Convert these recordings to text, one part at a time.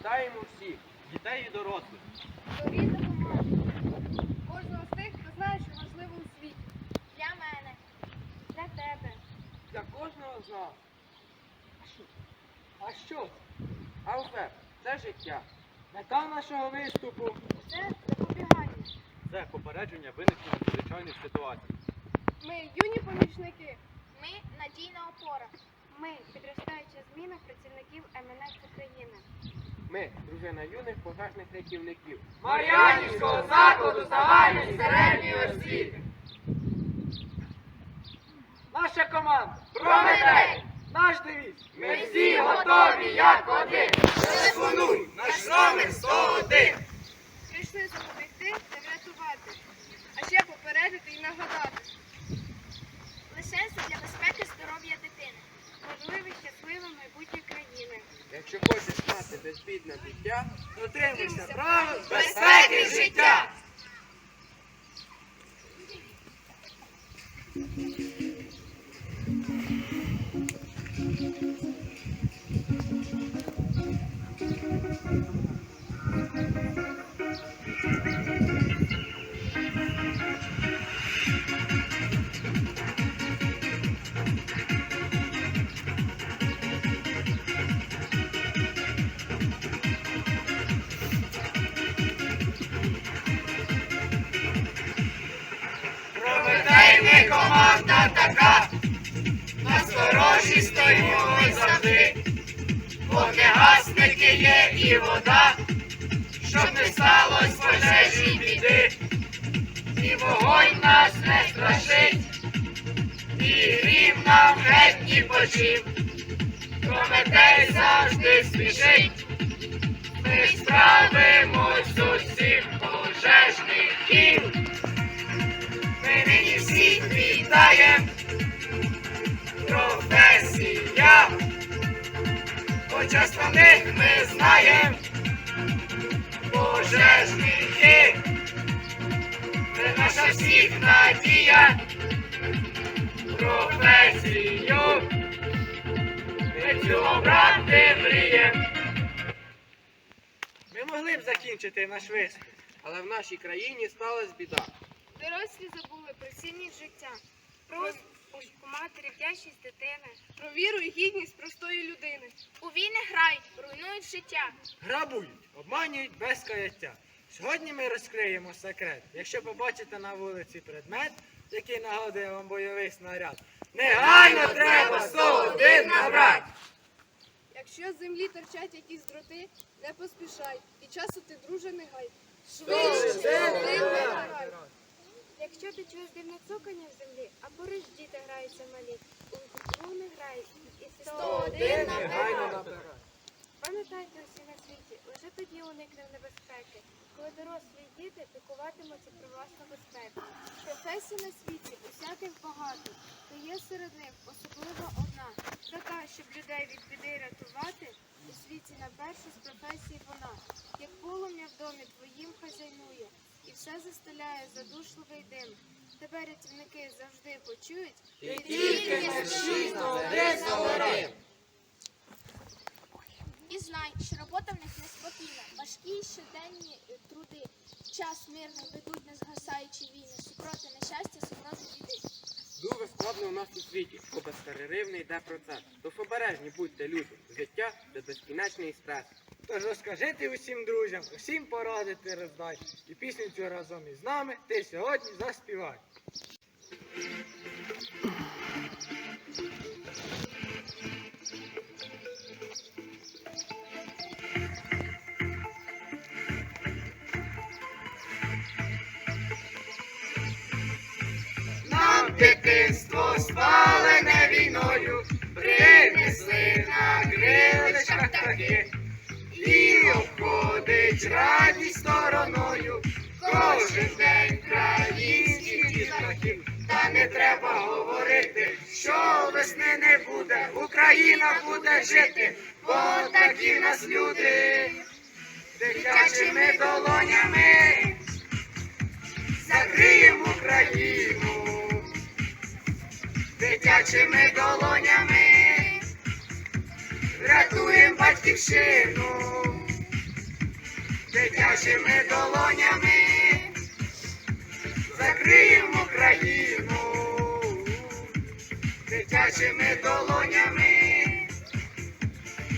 Вітаємо всіх, дітей і дорослих. Тобі допоможе. Кожного з тих, хто знає, що важливо у світі. Для мене. Для тебе. Для кожного з нас. А що? А що? це? Алфе, це життя. Мета нашого виступу Це запобігання. це попередження виникнення надзвичайних ситуацій. Ми юні помічники. Ми надійна опора. Ми підростаюча зміна працівників МНС України. Ми дружина юних пожежних рятівників. Мар'янівського закладу загальної середньої освіти. Наша команда Прометей! Наш девіз. Ми всі готові як один. Телефонуй, наш номер 101. Прийшли запобігти та врятувати. А ще попередити і нагадати. Лише для безпеки здоров'я дитини. Можливе щасливе майбутнє країни. Якщо хочеш мати безбідне життя, дотримуйся правил Безпеки життя. Ми завжди. Вогнегасники є і вода, щоб не сталося пожежі біди. І вогонь нас не страшить, і грім нам геть ні почив. Прометей завжди спішить. Ми справимось Них ми знаєм. Пожежники. Це наша всіх надія. Професію. Ми цю обрати мрієм. Ми могли б закінчити наш виступ, але в нашій країні сталася біда. Дорослі забули про цінність життя, про у матері вдячність дитини, про віру і гідність простої людини. У війни грають, руйнують життя. Грабують, обманюють без каяття. Сьогодні ми розкриємо секрет. Якщо побачите на вулиці предмет, який нагадує вам бойовий снаряд, негайно треба 101 набрати. Якщо з землі торчать якісь дроти, не поспішай, і часу ти, друже, не гай. Швидше, Швидше, не один не грай. грай. Якщо ти чуєш дивне цокання в землі, а поруч діти граються малі, не грай, і ти 101 негайно набирай. набирай. Пам'ятайте усі на світі, лише тоді уникнемо небезпеки, коли дорослі діти піклуватимуться про власну безпеку. Професій на світі усяких багато, та є серед них особливо одна, така, щоб людей від біди рятувати, у світі на першу з професій вона, як полум'я в домі твоїм хазяйнує, і все застеляє задушливий дим. Тебе рятівники завжди почують, І тільки мерщій 101 загорим. І знай, що робота в них неспокійна, важкі щоденні е, труди. Час мирний ведуть незгасаючі війни, супроти нещастя, супроти біди. Дуже складно у нас у світі, бо безперервний йде процес. Тож обережні будьте люди. Життя це безкінечний стрес. Тож розкажи усім друзям, усім порадити роздай. І пісню цю разом із нами ти сьогодні заспівай. Нам дитинство спалене війною, принесли на крилишках птахи, і обходить радість стороною, кожен день українських дітлахів. Та не треба говорити, що весни не буде, Україна буде жити, бо такі нас люди, дитячими долонями. Закриємо Україну дитячими долонями, рятуємо батьківщину, Дитячими долонями. Закриємо Україну, дитячими долонями.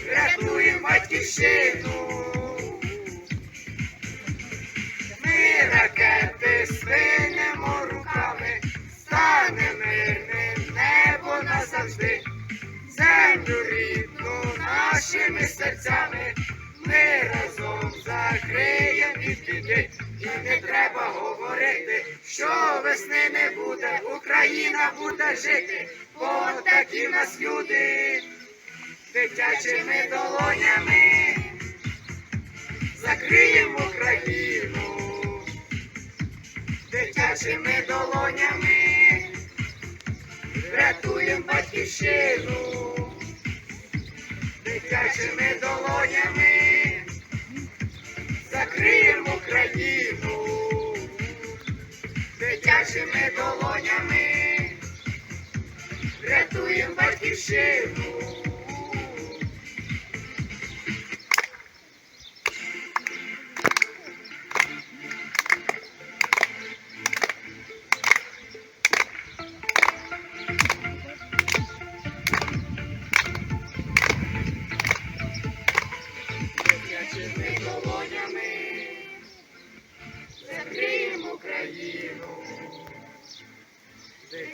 Рятуємо батьківщину. Говорити, що весни не буде, Україна буде жити, бо такі нас люди, дитячими долонями. Закриємо Україну дитячими долонями, рятуємо батьківщину, дитячими долонями, закриємо Україну, дитячими долонями, рятуємо батьківщину.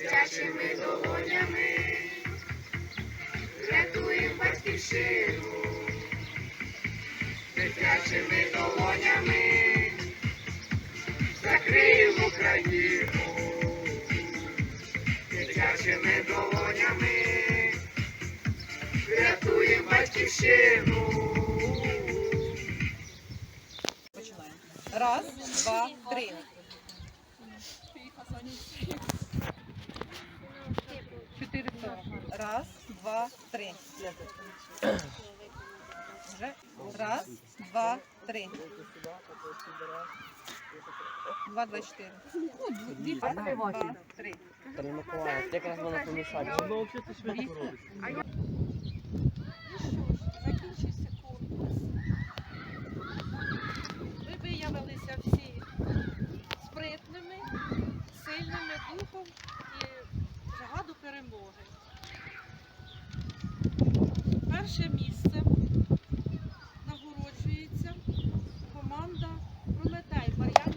Дитячими долонями. Рятуємо батьківщину, дитячими долонями. Закриємо Україну, дитячими долонями. Рятуємо батьківщину. Раз, два, три. Чотири того. Раз, два, три. Вже. Раз, два, три. Два, два, чотири. Ну, дві, два, два, три. Якраз воно помішати. Ну що ж, закінчився конкурс. Ви виявилися всі спритними, сильними духом і жага до перемоги. Перше місце нагороджується команда Прометей Мар'яни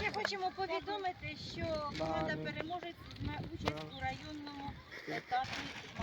Ще хочемо повідомити, що команда переможець візьме участь у районному етапі.